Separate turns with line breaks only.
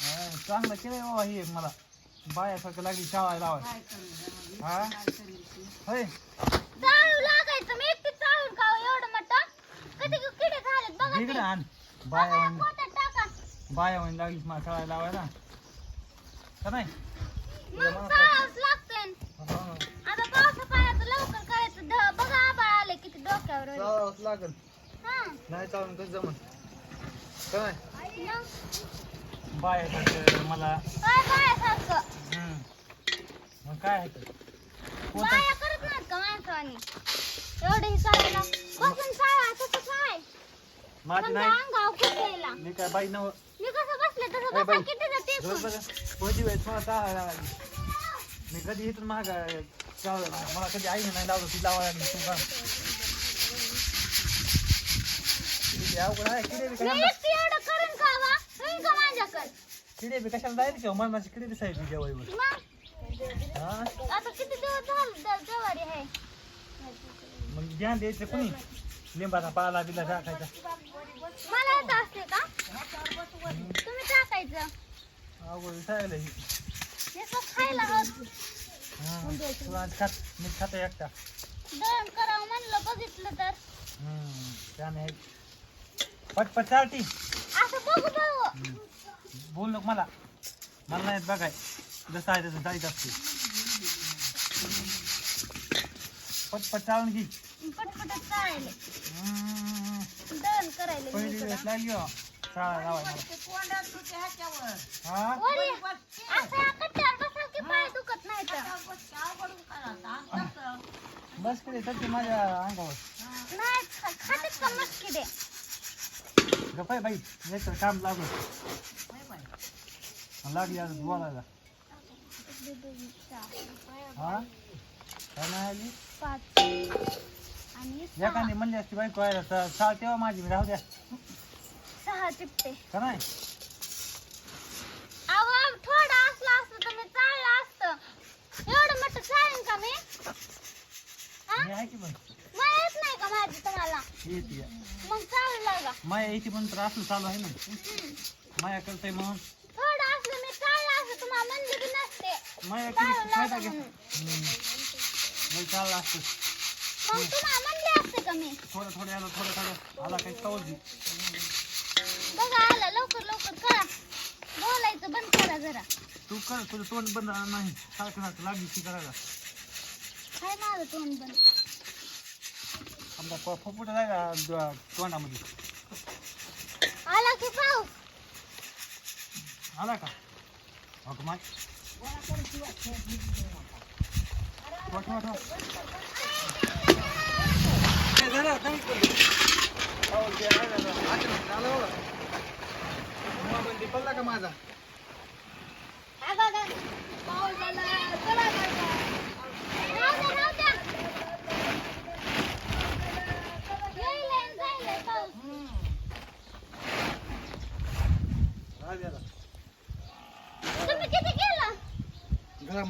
हा, चांगलं केलंय बाबा हे मला. बायासारखं लागली शाळा लावाय हा? होय.
चाळू लागायचं मी एकटी चाळून खाऊ एवढं मोठं कधी किडे झालेत बघा ते.
इकडे आण. बाया
बघा,
म्हण
पोटात टाका.
बाया म्हण लागलीस मला शाळा लावायला. का नाही?
मग चाळावंच लागतंय.
हा.
आता पावसा पाण्याचं लवकर करायचं. ध- बघा आबाळ आले किती डोक्यावर आले.
चालावंच लागल.
हा.
नाही चालून कसं जमन? काय
मग?
बायासारखं मला. मग काय आहे ते? कोणतं
बाया करत नाहीत का माणसाने एवढं ही चालायला बसून चाळा तसं काय
माझी नाही. मी काय बाई नव
मी कसं बसले तसं
ए
बसा
बाई.
किती जाते
रोज बघा कोणती वेळेस मला चालायला लागली मी कधी इथून महाग चाल मला कधी आईने नाही लावलं ती लावायला किती अवघड आहे
मी एकटी एवढं खावा माझ्याकडे
किडे बी कशाला जायला किंवा मरणाची किडे दिसायची जेवायवर
मग?
हा?
आता किती दिवस झाले द- जवारी आहे?
मग ध्यान द्यायचं कोणी? लिंबाचा पाला बिला टाकायचा.
मला येत असते का? तुम्ही टाकायचं.
अवघड दिसायला ही.
नुसतं खायला होत
हा तुला आज खात मी खातो एकटा.
दळण करावं म्हणलं बघितलं तर.
हम्म त्याने पटपट चालती.
असं बघू बघू.
बोल नको मला. मला नाही येत बघाय. जसं आहे तसं जायचं असते. पटपट चालून घे.
पटपटच चाळले
हम्म.
दळण करायला
पहिली
इकडं.
वेळेस लागली हो. हा?
वरी, असं कट्ट्यावर बसा की पाय दुखत नाही तर.
बस तर माझ्या अंगावर.
नाही खा- खातेच का मस्की दे
गपाय बाई. याचं काम लागू. लागली आज बोलायला. हा? काय नाही आली?
सहा
एखादी म्हणली असती तर शाळा तेव्हा माझी राहू द्या.
सहा चिपटे.
का नाही?
अहो थोडं असलं असतं तर मी चाललं असतं. एवढं मोठं चालेल का मी? हा?
मी आहे की पण?
मला येत नाही का माझी तुम्हाला?
येते.
मग चालू लागा.
माया येते पण तर असलं चालू आहे ना. माया करते म्हणून
थोडं असलं मी चाललं असतं तुम्हाला म्हणली की नसते
माया किती फायदा घे चाललं असतं.
का
थोडं थोडं आलं थोडं थोडं. आला काही कवजी
बघा आला लवकर लवकर करा. बोलायचं बंद करा जरा.
तू कर तुझं तोंड बंद नाही. सारखं सारखं लागली ती करायला.
काय माझं तोंड बंद?
आमचा फपुट जायला तोंडामध्ये?
आला की? पाऊस
आला का हो का माय ठेवा, ठेवा, ठेवा. ए, जरा, काही करू. पाऊस बी आला, आला. अचानक आला बघा. मोबाईल बी पडला का माझा
आगा गा. पाऊस आला. चला बाबा. राहू द्या, राहू द्या. येईल आणि जाईल पाऊस.
राहू